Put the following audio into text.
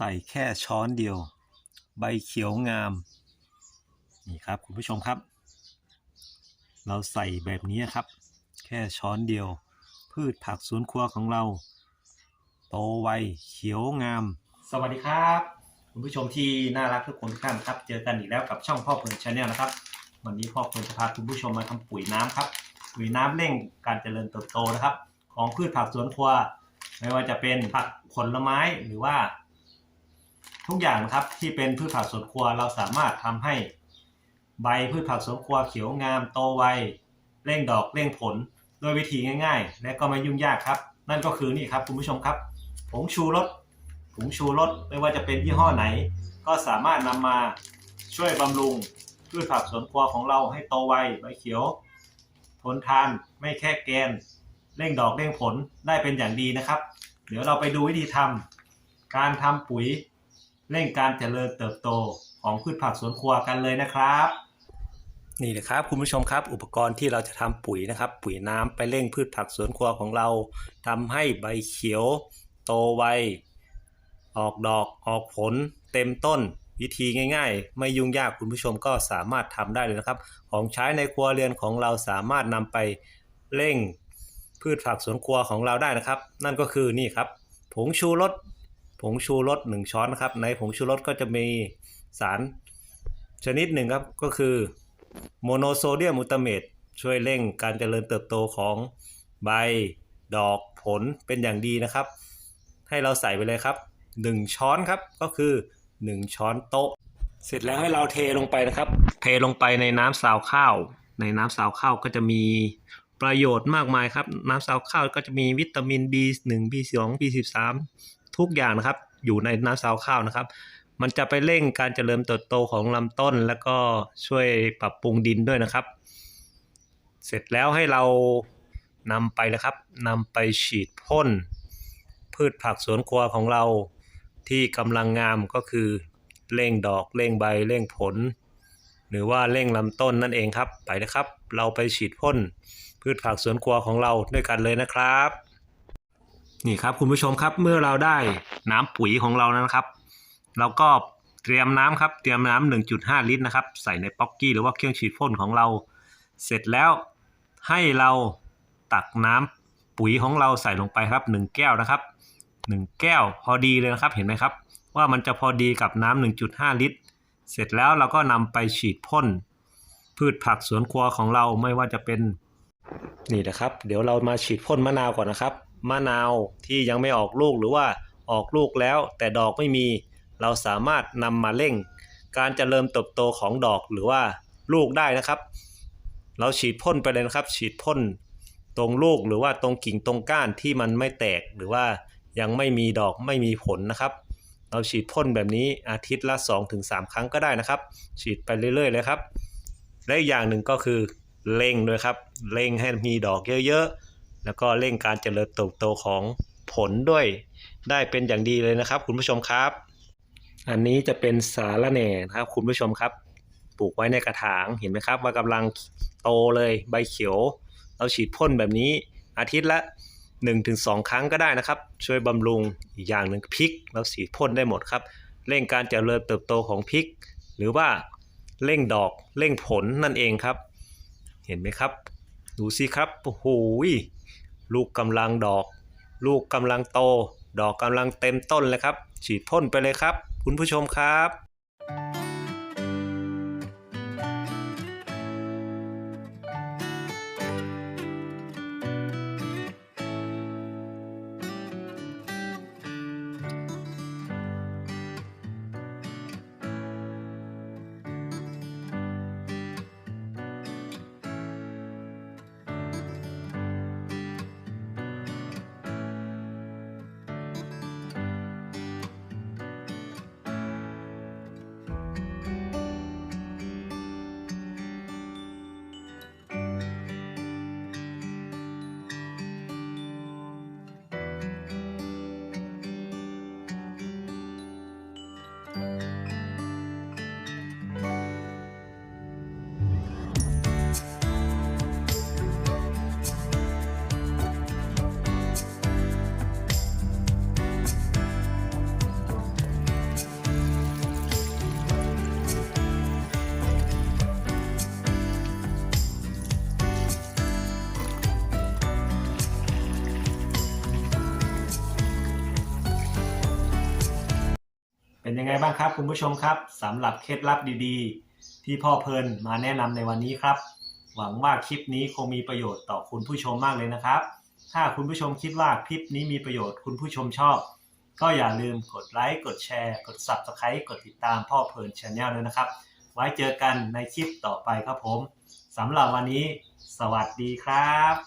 ใส่แค่ช้อนเดียว ใบเขียวงาม นี่ครับคุณผู้ชมครับ เราใส่แบบนี้ครับ แค่ช้อนเดียว พืชผักสวนครัวของเรา โตไวเขียวงาม สวัสดีครับ คุณผู้ชมที่น่ารักทุกคนทุกท่านครับ เจอกันอีกแล้วกับช่องพ่อเพลินชาแนลนะครับ วันนี้พ่อเพลินจะพาคุณผู้ชมมาทำปุ๋ยน้ำครับปุ๋ยน้ำเร่งการเจริญเติบโตนะครับ ของพืชผักสวนครัวไม่ว่าจะเป็นผักผลไม้หรือว่า ทุกอย่างนะครับที่เป็นพืชผักสวนครัวเราสามารถทำให้ใบพืชผักสวนครัวเขียวงามโตไวเร่งดอกเร่งผลโดยวิธีง่าย ๆ และก็ไม่ยุ่งยากครับ นั่นก็คือนี่ครับคุณผู้ชมครับผงชูรสผงชูรสไม่ว่าจะเป็นยี่ห้อไหน ก็สามารถนำมาช่วยบำรุงพืชผักสวนครัวของเราให้โตไวใบเขียว ทนทานไม่แค่แกน เร่งดอกเร่งผลได้เป็นอย่างดีนะครับ เดี๋ยวเราไปดูวิธีทำการทำปุ๋ย เร่งการเจริญเติบโตของพืชผักสวนครัวกันเลยนะครับ นี่นะครับคุณผู้ชมครับ อุปกรณ์ที่เราจะทำปุ๋ยนะครับ ปุ๋ยน้ำไปเร่งพืชผักสวนครัวของเราทำให้ใบเขียว โตไวออกดอกออกผล เต็มต้น วิธีง่ายๆ ไม่ยุ่งยากคุณผู้ชมก็สามารถทำได้เลยนะครับ ของใช้ในครัวเรือนของเราสามารถนำไปเร่งพืชผักสวนครัวของเราได้นะครับ นั่นก็คือนี่ครับ ผงชูรส ผงชูรสหนึ่งช้อนนะครับ ในผงชูรสก็จะมีสารชนิดหนึ่งครับก็คือโมโนโซเดียมมูตาเมตช่วยเร่งการเจริญเติบโตของใบดอกผลเป็นอย่างดีนะครับ ให้เราใส่ไปเลยครับ 1 ช้อนครับก็คือ 1 ช้อนโต๊ะ เสร็จแล้วให้เราเทลงไปนะครับ เทลงไปในน้ำซาวข้าว ในน้ำซาวข้าวก็จะมีประโยชน์มากมายครับ น้ำซาวข้าวก็จะมีวิตามิน B1 B2 B13 ทุกอย่างนะครับ อยู่ในน้ำซาวข้าวนะครับ มันจะไปเร่งการเจริญเติบโตของลำต้น แล้วก็ช่วยปรับปรุงดินด้วยนะครับ เสร็จแล้วให้เรานำไปนะครับนำไปฉีดพ่น พืชผักสวนครัวของเราที่กำลังงามก็คือเร่งดอกเร่งใบเร่งผล หรือว่าเร่งลำต้นนั่นเองครับ ไปนะครับ เราไปฉีดพ่นพืชผักสวนครัวของเราด้วยกันเลยนะครับ นี่ครับคุณผู้ชมครับเมื่อเราได้น้ำปุ๋ยของเราแล้นะครับ เราก็เตรียมน้ำครับเตรียมน้ำ1.5 ลิตรนะครับ ใส่ในป๊อกกี้หรือว่าเครื่องฉีดพ่นของเรา เสร็จแล้วให้เราตักน้ำปุ๋ยของเราใส่ลงไปครับ 1 แก้วนะครับ 1 แก้วพอดีเลยนะครับเห็นไหมครับ ว่ามันจะพอดีกับน้ำ1.5 ลิตร เสร็จแล้วเราก็นำไปฉีดพ่นพืชผักสวนครัวของเราไม่ว่าจะเป็นนี่นะครับ เดี๋ยวเรามาฉีดพ่นมะนาวก่อนนะครับ มะนาวที่ยังไม่ออกลูกหรือว่าออกลูกแล้ว แต่ดอกไม่มี เราสามารถนำมาเร่ง การเจริญเติบโตของดอกหรือว่าลูกได้นะครับ เราฉีดพ่นไปเลยนะครับ ฉีดพ่นตรงลูกหรือว่าตรงกิ่งตรงก้านที่มันไม่แตกหรือว่ายังไม่มีดอกไม่มีผลนะครับ เราฉีดพ่นแบบนี้อาทิตย์ละ 2-3 ครั้งก็ได้นะครับ ฉีดไปเรื่อยๆเลยครับ และอีกอย่างหนึ่งก็คือเร่งด้วยครับเร่งให้มีดอกเยอะๆ แล้วก็เร่งการเจริญเติบโตของผลด้วย ได้เป็นอย่างดีเลยนะครับ คุณผู้ชมครับ อันนี้จะเป็นสาระแหน่นะครับ คุณผู้ชมครับ ปลูกไว้ในกระถางเห็นไหมครับว่ากำลังโตเลยใบเขียว เราฉีดพ่นแบบนี้อาทิตย์ละ 1-2 ครั้งก็ได้นะครับ ช่วยบำรุงอีกอย่างหนึ่งพริก เราฉีดพ่นได้หมดครับเร่งการเจริญเติบโตของพริก หรือว่าเร่งดอกเร่งผลนั่นเองครับ เห็นไหมครับ ดูสิครับโอ้โห ลูกกำลังดอก ลูกกำลังโต ดอกกำลังเต็มต้นเลยครับ ฉีดพ่นไปเลยครับ คุณผู้ชมครับ เป็นยังไงบ้างครับคุณผู้ชมครับสำหรับเคล็ดลับดีๆ ที่พ่อเพลินมาแนะนำในวันนี้ครับ หวังว่าคลิปนี้คงมีประโยชน์ต่อคุณผู้ชมมากเลยนะครับ ถ้าคุณผู้ชมคิดว่าคลิปนี้มีประโยชน์คุณผู้ชมชอบ ก็อย่าลืมกดไลค์กดแชร์ กด Subscribe กดติดตามพ่อเพลินชาแนลด้วยนะครับ ไว้เจอกันในคลิปต่อไปครับผมสำหรับวันนี้ สวัสดีครับ